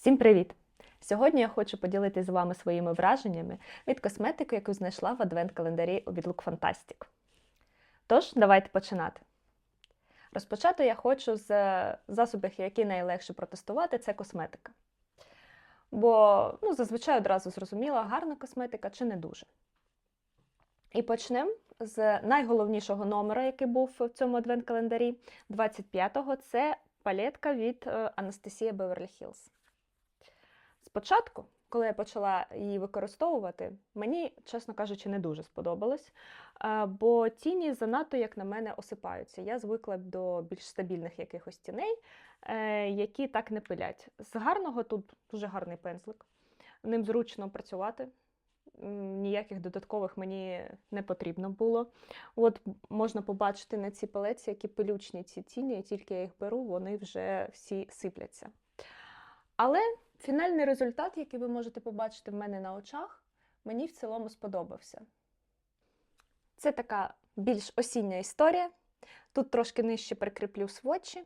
Всім привіт! Сьогодні я хочу поділитися з вами своїми враженнями від косметики, яку знайшла в адвент-календарі від Look Fantastic. Тож, давайте починати. Розпочати я хочу з засобів, які найлегше протестувати, це косметика. Бо ну, зазвичай одразу зрозуміла, гарна косметика чи не дуже. І почнемо з найголовнішого номера, який був в цьому адвент-календарі, 25-го, це палетка від е, Анастасія Beverly Hills. Спочатку, коли я почала її використовувати, мені, чесно кажучи, не дуже сподобалось, бо тіні занадто, як на мене, осипаються. Я звикла до більш стабільних якихось тіней, е, які так не пилять. З гарного тут дуже гарний пензлик, ним зручно працювати. Ніяких додаткових мені не потрібно було. От можна побачити на цій палеці, які пилючні ці тіні, і тільки я їх беру, вони вже всі сипляться. Але фінальний результат, який ви можете побачити в мене на очах, мені в цілому сподобався. Це така більш осіння історія. Тут трошки нижче прикріплю сводчі.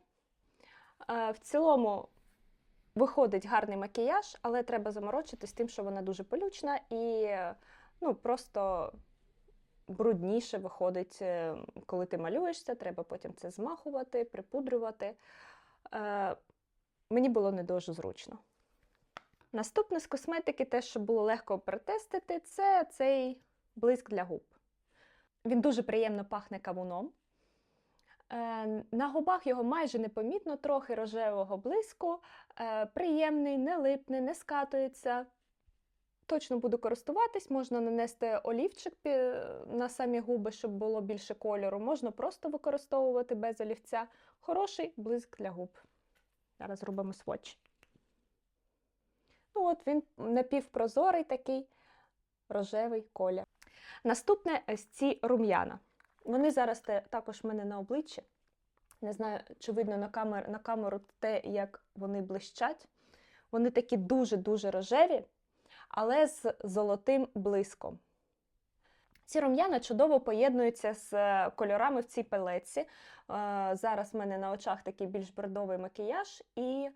Е, В цілому виходить гарний макіяж, але треба заморочитись тим, що вона дуже пилючна і ну, просто брудніше виходить, е, коли ти малюєшся, треба потім це змахувати, припудрювати. Е, Мені було не дуже зручно. Наступне з косметики, те, що було легко протестити, це цей блиск для губ. Він дуже приємно пахне кавуном. Е, На губах його майже непомітно, трохи рожевого блиску, е, приємний, не липне, не скатується. Точно буду користуватись, можна нанести олівчик на самі губи, щоб було більше кольору. Можна просто використовувати без олівця. Хороший блиск для губ. Зараз робимо сводч. Ну от він напівпрозорий такий рожевий колір. Наступне ось ці рум'яна. Вони зараз також в мене на обличчі. Не знаю, чи видно на, камер, на камеру те, як вони блищать. Вони такі дуже-дуже рожеві, але з золотим блиском. Ці рум'яна чудово поєднуються з е, кольорами в цій палетці. Е, Зараз в мене на очах такий більш бордовий макіяж, і е,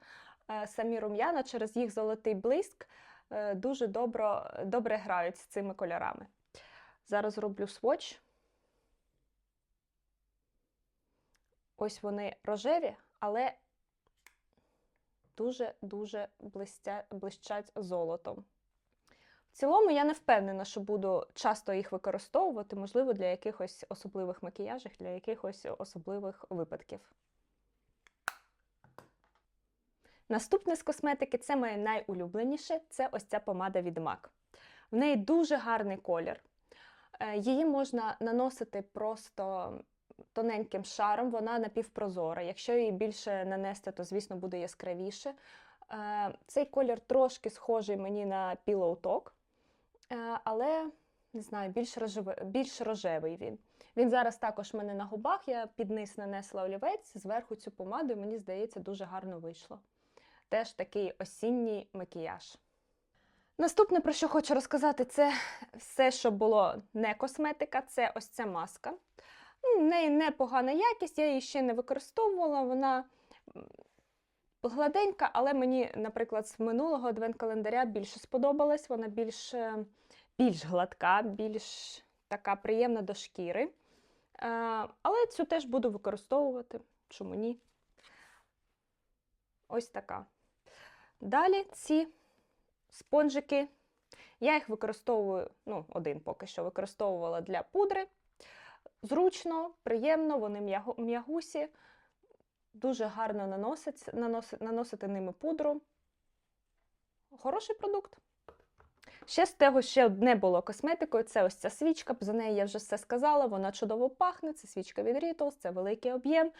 самі рум'яна через їх золотий блиск е, дуже добро, добре грають з цими кольорами. Зараз роблю сводч. Ось вони рожеві, але дуже-дуже блищать золотом. В цілому я не впевнена, що буду часто їх використовувати, можливо, для якихось особливих макіяжів, для якихось особливих випадків. Наступне з косметики це моє найулюбленіше це ось ця помада від MAC. В неї дуже гарний колір. Е, Її можна наносити просто тоненьким шаром, вона напівпрозора. Якщо її більше нанести, то, звісно, буде яскравіше. Е, Цей колір трошки схожий мені на Pillow Talk, е, але не знаю, більш рожевий, більш рожевий він. Він зараз також в мене на губах. Я під низ нанесла олівець, зверху цю помаду, і мені здається, дуже гарно вийшло. Теж такий осінній макіяж. Наступне, про що хочу розказати, це все, що було не косметика, це ось ця маска. Ну, В неї непогана якість, я її ще не використовувала. Вона гладенька, але мені, наприклад, з минулого адвент-календаря більше сподобалась. Вона більш, е, більш гладка, більш така приємна до шкіри. Е, Але цю теж буду використовувати. Чому ні? Ось така. Далі ці спонжики. Я їх використовую, ну, один поки що використовувала для пудри. Зручно, приємно, вони м'ягусі, дуже гарно наносить, наносити, ними пудру. Хороший продукт. Ще з того, ще одне було косметикою, це ось ця свічка. За неї я вже все сказала, вона чудово пахне. Це свічка від Rituals, це великий об'єм.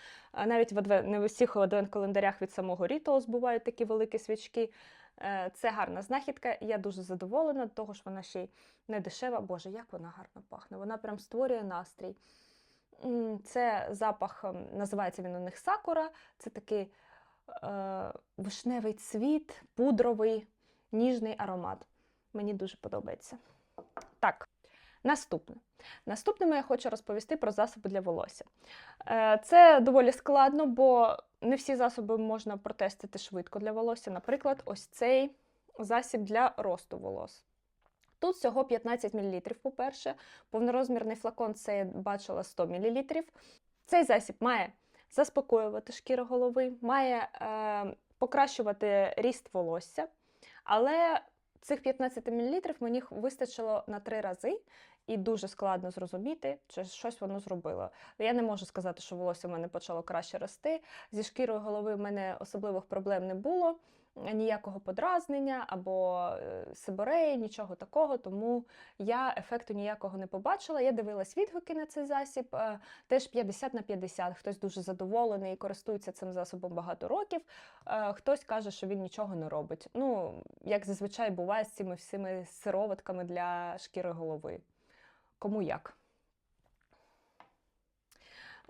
Навіть в адвен... не в усіх адвент-календарях від самого Rituals бувають такі великі свічки. Е, Це гарна знахідка, я дуже задоволена, до того ж вона ще й не дешева. Боже, як вона гарно пахне. Вона прям створює настрій. Це запах, ем, називається він у них сакура. Це такий е, вишневий цвіт, пудровий, ніжний аромат. Мені дуже подобається. Так, Наступне. Наступними я хочу розповісти про засоби для волосся. Е, Це доволі складно, бо не всі засоби можна протестити швидко для волосся. Наприклад, ось цей засіб для росту волос. Тут всього 15 мл, по-перше. Повнорозмірний флакон це я бачила 100 мл. Цей засіб має заспокоювати шкіру голови, має е, покращувати ріст волосся. Але цих 15 мл мені вистачило на три рази, і дуже складно зрозуміти, чи щось воно зробило. Я не можу сказати, що волосся в мене почало краще рости. Зі шкірою голови в мене особливих проблем не було, ніякого подразнення або е, сибореї, нічого такого, тому я ефекту ніякого не побачила. Я дивилась відгуки на цей засіб, е, теж 50 на 50. Хтось дуже задоволений і користується цим засобом багато років. Е, Хтось каже, що він нічого не робить. Ну, як зазвичай буває з цими всіми сироватками для шкіри голови. Кому як.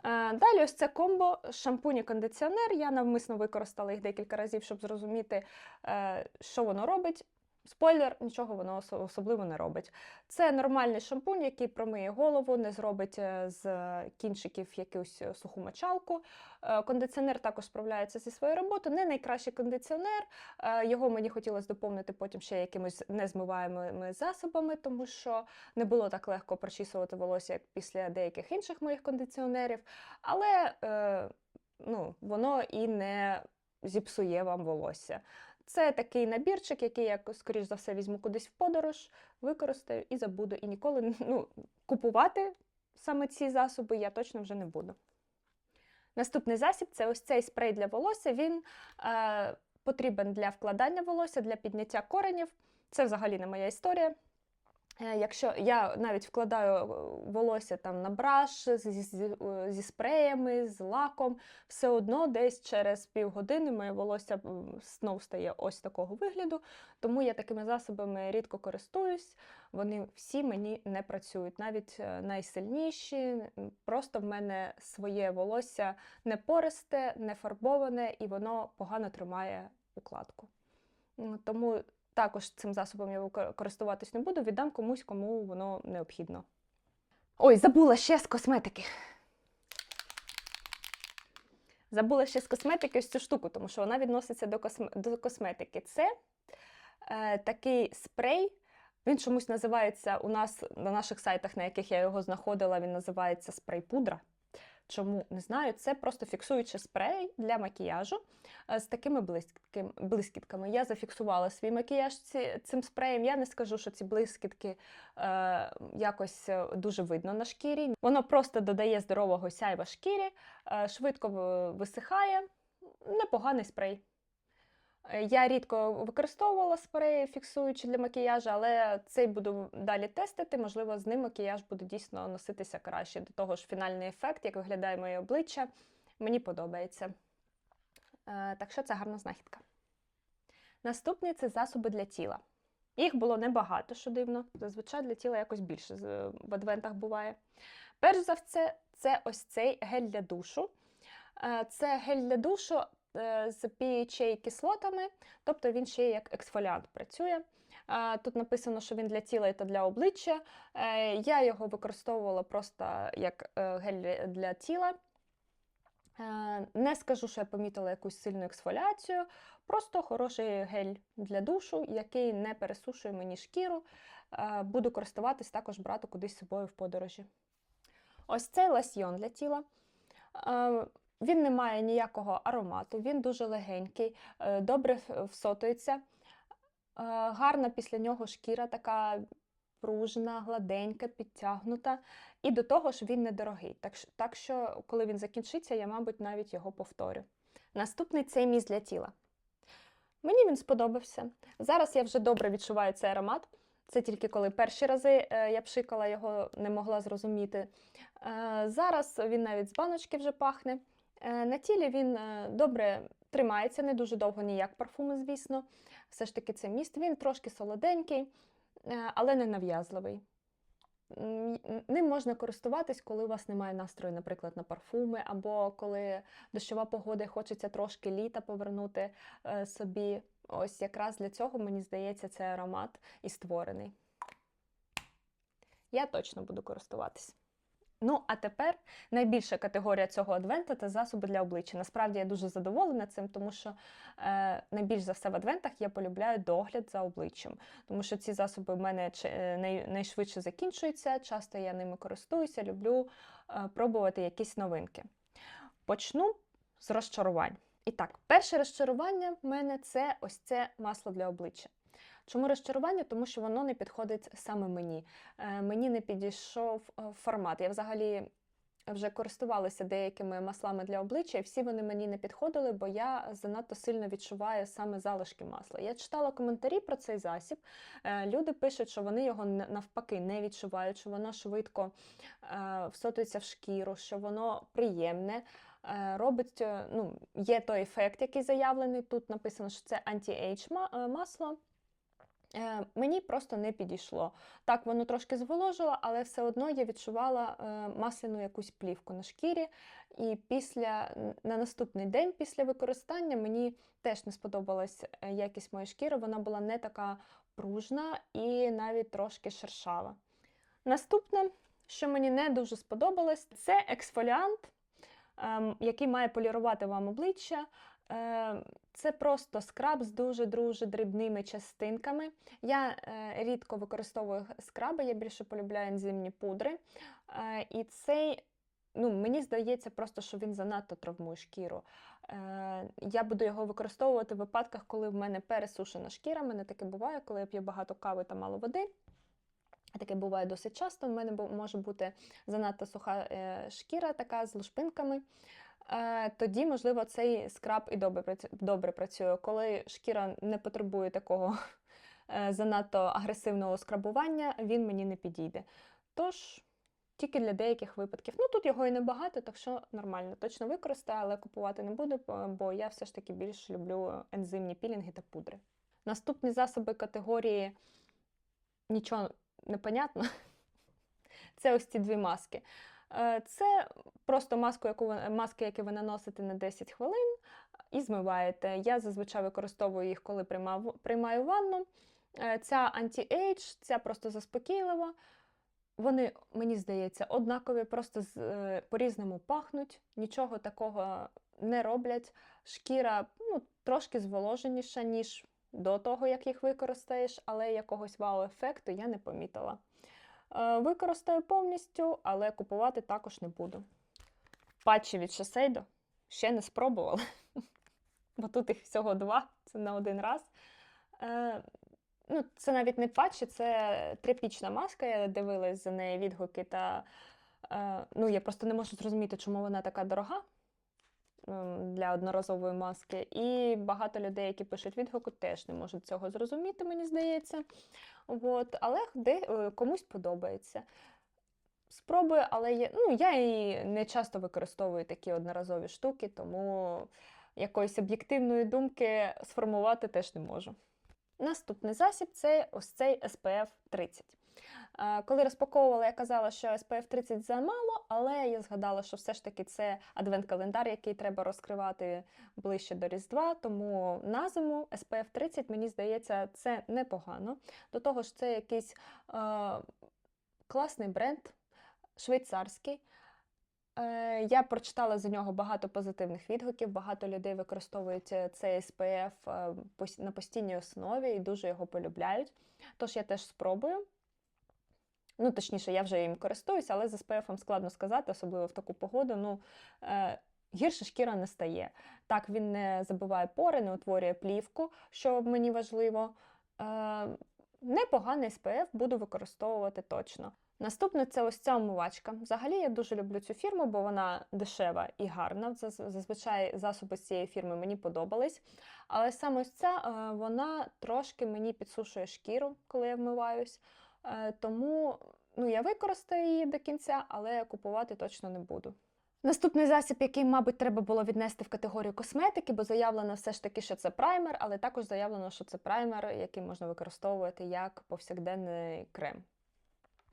Е, Далі ось це комбо шампунь і кондиціонер. Я навмисно використала їх декілька разів, щоб зрозуміти, е, що воно робить. Спойлер, нічого воно особливо не робить. Це нормальний шампунь, який промиє голову, не зробить е, з кінчиків якусь е, суху мочалку. Е, Кондиціонер також справляється зі своєю роботою. Не найкращий кондиціонер. Його мені хотілося доповнити потім ще якимись незмиваємими засобами, тому що не було так легко прочісувати волосся, як після деяких інших моїх кондиціонерів. Але ну, воно і не зіпсує вам волосся. Це такий набірчик, який я, скоріш за все, візьму кудись в подорож, використаю і забуду. І ніколи ну, купувати саме ці засоби я точно вже не буду. Наступний засіб це ось цей спрей для волосся. Він е, потрібен для вкладання волосся, для підняття коренів. Це взагалі не моя історія. Е, Якщо я навіть вкладаю е, волосся там на браш зі, е, зі спреями, з лаком, все одно десь через півгодини моє волосся знов стає ось такого вигляду. Тому я такими засобами рідко користуюсь. Вони всі мені не працюють. Навіть найсильніші. Просто в мене своє волосся не пористе, не фарбоване, і воно погано тримає укладку. Тому також цим засобом я користуватись не буду, віддам комусь, кому воно необхідно. Ой, забула ще з косметики. Забула ще з косметики ось цю штуку, тому що вона відноситься до, косме... до косметики. Це е, такий спрей. Він чомусь називається у нас на наших сайтах, на яких я його знаходила, він називається спрей-пудра. Чому не знаю, це просто фіксуючий спрей для макіяжу е, з такими блискітками. блискітками. Я зафіксувала свій макіяж цим спреєм. Я не скажу, що ці блискітки е, якось е, дуже видно на шкірі. Воно просто додає здорового сяйва шкірі, е, швидко висихає. Непоганий спрей. Е, Я рідко використовувала спреї, фіксуючи для макіяжу, але цей буду далі тестити. Можливо, з ним макіяж буде дійсно носитися краще. До того ж, фінальний ефект, як виглядає моє обличчя, мені подобається. Е, Так що це гарна знахідка. Наступний це засоби для тіла. Їх було небагато, що дивно. Зазвичай для тіла якось більше в адвентах буває. Перш за все, це ось цей гель для душу. Е, Це гель для душу з PHA кислотами, тобто він ще як ексфоліант працює. Е, Тут написано, що він для тіла та для обличчя. Е, Я його використовувала просто як е, гель для тіла. Е, Не скажу, що я помітила якусь сильну ексфоліацію, просто хороший гель для душу, який не пересушує мені шкіру. Е, Буду користуватись також брати кудись з собою в подорожі. Ось цей лосьйон для тіла. Він не має ніякого аромату, він дуже легенький, е, добре всотується. Е, Гарна після нього шкіра така пружна, гладенька, підтягнута. І до того ж він недорогий. Так, що- коли він закінчиться, я, мабуть, навіть його повторю. Наступний цей міст для тіла. Мені він сподобався. Зараз я вже добре відчуваю цей аромат. Це тільки коли перші рази е, я пшикала його, не могла зрозуміти. Зараз він навіть з баночки вже пахне. Е, На тілі він е, добре тримається, не дуже довго ніяк парфуми, звісно. Все ж таки, це міст. Він трошки солоденький, е, але не нав'язливий. Ним можна користуватись, коли у вас немає настрою, наприклад, на парфуми, або коли дощова погода і хочеться трошки літа повернути собі. Ось якраз для цього, мені здається, цей аромат і створений. Я точно буду користуватись. Ну, а тепер найбільша категорія цього адвента це засоби для обличчя. Насправді я дуже задоволена цим, тому що е, найбільш за все в адвентах я полюбляю догляд за обличчям, тому що ці засоби в мене е, най, найшвидше закінчуються. Часто я ними користуюся, люблю е, пробувати якісь новинки. Почну з розчарувань. І так, перше розчарування в мене це ось це масло для обличчя. Чому розчарування? Тому що воно не підходить саме мені. Е, мені не підійшов е, формат. Я взагалі вже користувалася деякими маслами для обличчя, і всі вони мені не підходили, бо я занадто сильно відчуваю саме залишки масла. Я читала коментарі про цей засіб. Е, Люди пишуть, що вони його навпаки не відчувають, що воно швидко всотується в шкіру, що воно приємне. Робить, ну, є той ефект, який заявлений. Тут написано, що це анті-ейдж масло. Е, Мені просто не підійшло. Так, воно трошки зволожило, але все одно я відчувала е, масляну якусь плівку на шкірі. І після, на наступний день після використання мені теж не сподобалась е, якість моєї шкіри. Вона була не така пружна і навіть трошки шершава. Наступне, що мені не дуже сподобалось, це ексфоліант, ем, який має полірувати вам обличчя. Е, Це просто скраб з дуже-дуже дрібними частинками. Я е, рідко використовую скраби, я більше полюбляю ензимні пудри. Е, і цей, ну, мені здається, просто, що він занадто травмує шкіру. Я буду його використовувати в випадках, коли в мене пересушена шкіра. У мене таке буває, коли я п'ю багато кави та мало води. Таке буває досить часто. У мене може бути занадто суха шкіра, така з лушпинками. Е, Тоді, можливо, цей скраб і добре, працює. Коли шкіра не потребує такого е, занадто агресивного скрабування, він мені не підійде. Тож, тільки для деяких випадків. Ну, тут його і небагато, так що нормально. Точно використаю, але купувати не буду, бо- бо я все ж таки більш люблю ензимні пілінги та пудри. Наступні засоби категорії нічого не понятно. Це ось ці дві маски. Е, Це просто маску, яку маски, які ви наносите на 10 хвилин і змиваєте. Я зазвичай використовую їх, коли приймав, приймаю ванну. Е, Ця анті-ейдж, ця просто заспокійлива. Вони, мені здається, однакові, просто е, по-різному пахнуть, нічого такого не роблять. Шкіра ну, трошки зволоженіша, ніж до того, як їх використаєш, але якогось вау-ефекту я не помітила. Е, Використаю повністю, але купувати також не буду. Патчі від Shiseido ще не спробувала, бо тут їх всього два, це на один раз. Е, ну, це навіть не патчі, це тряпічна маска. Я дивилась за неї відгуки, та е, ну, я просто не можу зрозуміти, чому вона така дорога для одноразової маски. І багато людей, які пишуть відгуки, теж не можуть цього зрозуміти, мені здається. От, але де, е, комусь подобається. Спробую, але є, ну, я і не часто використовую такі одноразові штуки, тому якоїсь об'єктивної думки сформувати теж не можу. Наступний засіб це ось цей SPF 30. Е, Коли розпаковувала, я казала, що SPF 30 замало, але я згадала, що все ж таки це адвент-календар, який треба розкривати ближче до Різдва. Тому на зиму SPF 30, мені здається, це непогано. До того ж, це якийсь е, класний бренд, швейцарський. Е, Я прочитала за нього багато позитивних відгуків, багато людей використовують е, цей SPF на постійній основі і дуже його полюбляють. Тож я теж спробую. Ну, точніше, я вже їм користуюся, але з SPF складно сказати, особливо в таку погоду. Ну, е, гірше шкіра не стає. Так, він не забиває пори, не утворює плівку, що мені важливо. Е, непоганий SPF буду використовувати точно. Наступне це ось ця омивачка. Взагалі я дуже люблю цю фірму, бо вона дешева і гарна. Зазвичай засоби з цієї фірми мені подобались. Але саме ось ця е, вона трошки мені підсушує шкіру, коли я вмиваюсь. Е, Тому ну, я використаю її до кінця, але купувати точно не буду. Наступний засіб, який, мабуть, треба було віднести в категорію косметики, бо заявлено все ж таки, що це праймер, але також заявлено, що це праймер, який можна використовувати як повсякденний крем.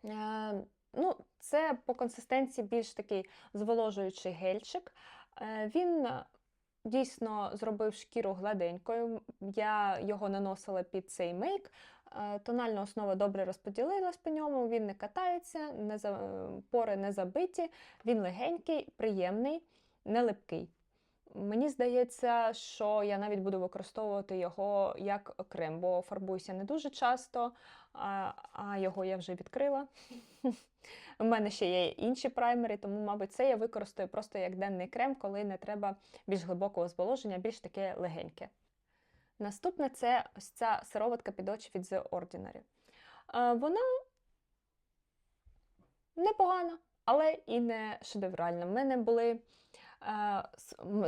Е, ну, це по консистенції більш такий зволожуючий гельчик. Е, він дійсно зробив шкіру гладенькою. Я його наносила під цей мейк. Е, Тональна основа добре розподілилась по ньому, він не катається, не за... е, пори не забиті, він легенький, приємний, не липкий. Мені здається, що я навіть буду використовувати його як крем, бо фарбуюся не дуже часто, а, а його я вже відкрила. У мене ще є інші праймери, тому, мабуть, це я використаю просто як денний крем, коли не треба більш глибокого зволоження, більш таке легеньке. Наступне це ось ця сироватка під очі від The Ordinary. Е, Вона непогана, але і не шедевральна. В мене були е,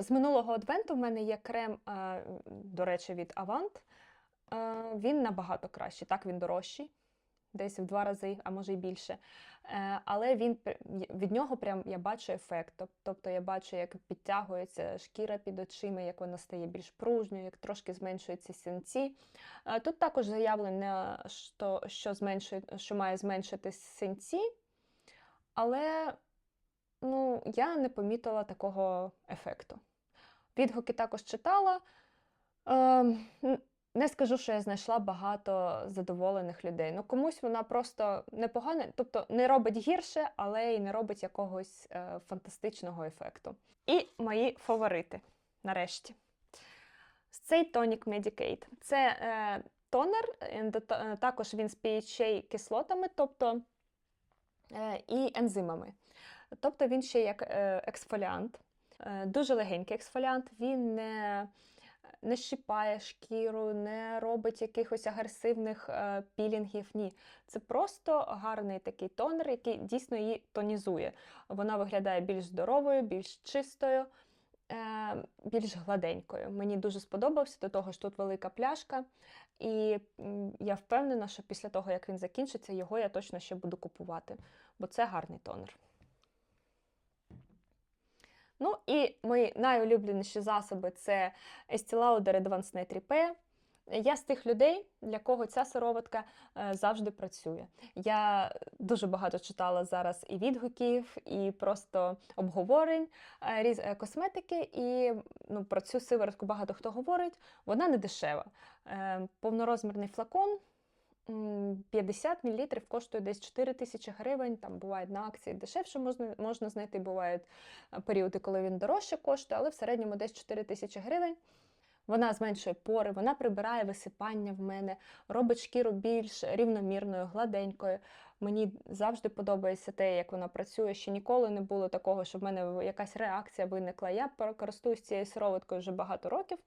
з- минулого адвенту в мене є крем, е, до речі, від Avant. Він набагато кращий. Так, він дорожчий, десь в два рази, а може й більше. Е, Але він від нього прям я бачу ефект. Тобто я бачу, як підтягується шкіра під очима, як вона стає більш пружньою, як трошки зменшуються синці. Е, Тут також заявлено, що, що, зменшує, що має зменшити синці, але ну, я не помітила такого ефекту. Відгуки також читала. Е, не скажу, що я знайшла багато задоволених людей. Ну, комусь вона просто непогана, тобто не робить гірше, але й не робить якогось е, фантастичного ефекту. І мої фаворити, нарешті. Цей тонік Medicaid. Це е, тонер, е, е, також він з PHA кислотами, тобто е, і ензимами. Тобто він ще як е, ексфоліант. Е, Дуже легенький ексфоліант, він не, не щипає шкіру, не робить якихось агресивних е, пілінгів. Ні. Це просто гарний такий тонер, який дійсно її тонізує. Вона виглядає більш здоровою, більш чистою, е, більш гладенькою. Мені дуже сподобався, до того ж тут велика пляшка. І я впевнена, що після того, як він закінчиться, його я точно ще буду купувати, бо це гарний тонер. Ну і мої найулюбленіші засоби це Estee Lauder Advanced Night Repair. Я з тих людей, для кого ця сироватка е, завжди працює. Я дуже багато читала зараз і відгуків, і просто обговорень е, різ е, косметики, і ну, про цю сиворотку багато хто говорить. Вона не дешева. Повнорозмірний флакон. М, 50 мл коштує десь 4 тисячі гривень. Там бувають на акції дешевше можна, можна знайти, бувають е, періоди, коли він дорожче коштує, але в середньому десь 4 тисячі гривень. Вона зменшує пори, вона прибирає висипання в мене, робить шкіру більш рівномірною, гладенькою. Мені завжди подобається те, як вона працює. Ще ніколи не було такого, щоб в мене якась реакція виникла. Я користуюсь цією сироваткою вже багато років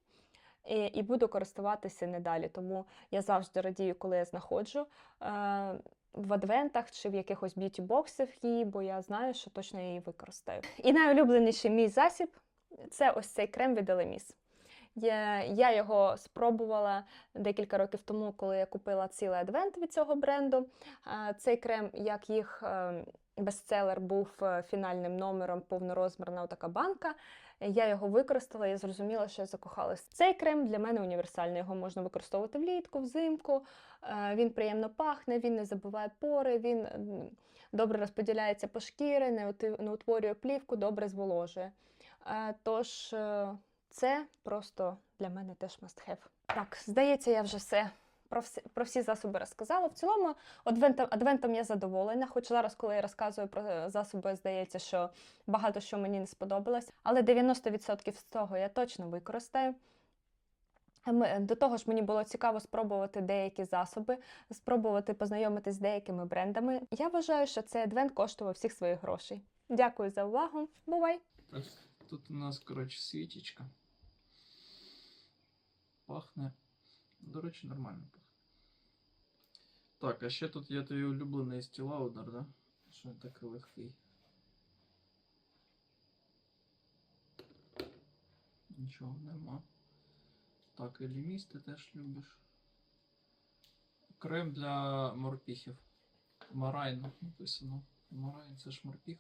і, і буду користуватися не далі. Тому я завжди радію, коли я знаходжу. Е, в адвентах чи в якихось б'юті-боксах її, бо я знаю, що точно я її використаю. І найулюбленіший мій засіб це ось цей крем від Elemis. Я, його спробувала декілька років тому, коли я купила цілий адвент від цього бренду. А, Цей крем, як їх е, бестселер, був е, фінальним номером повнорозмірна така банка. Я його використала і зрозуміла, що я закохалась. Цей крем для мене універсальний. Його можна використовувати влітку, взимку. Е, Він приємно пахне, він не забиває пори, він добре розподіляється по шкірі, не утворює плівку, добре зволожує. Е, Тож. це просто для мене теж must have. Так, здається, я вже все про всі, про всі засоби розказала. В цілому, адвентом, адвентом я задоволена, хоч зараз, коли я розказую про е, засоби, здається, що багато що мені не сподобалось. Але 90% з цього я точно використаю. До того ж, мені було цікаво спробувати деякі засоби, спробувати познайомитись з деякими брендами. Я вважаю, що цей адвент коштував всіх своїх грошей. Дякую за увагу. Бувай! Тут у нас, коротше, свічечка. Пахне. До речі, нормально пахне. Так, а ще тут є твій улюблений Lauder, да? Що він такий легкий. Нічого нема. Так, і ти теж любиш. Крем для морпіхів. Марайн написано. Марайн це ж морпіх.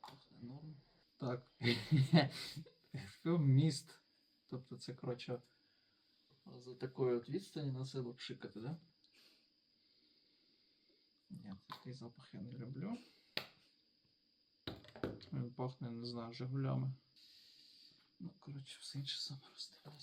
Пахне норм. Так. Міст. Тобто це, коротше, за такою от відстані на себе пшикати, да? Ні, такий запах я не люблю. Він пахне, не знаю, жигулями. Ну, коротше, все інше саме розставляється.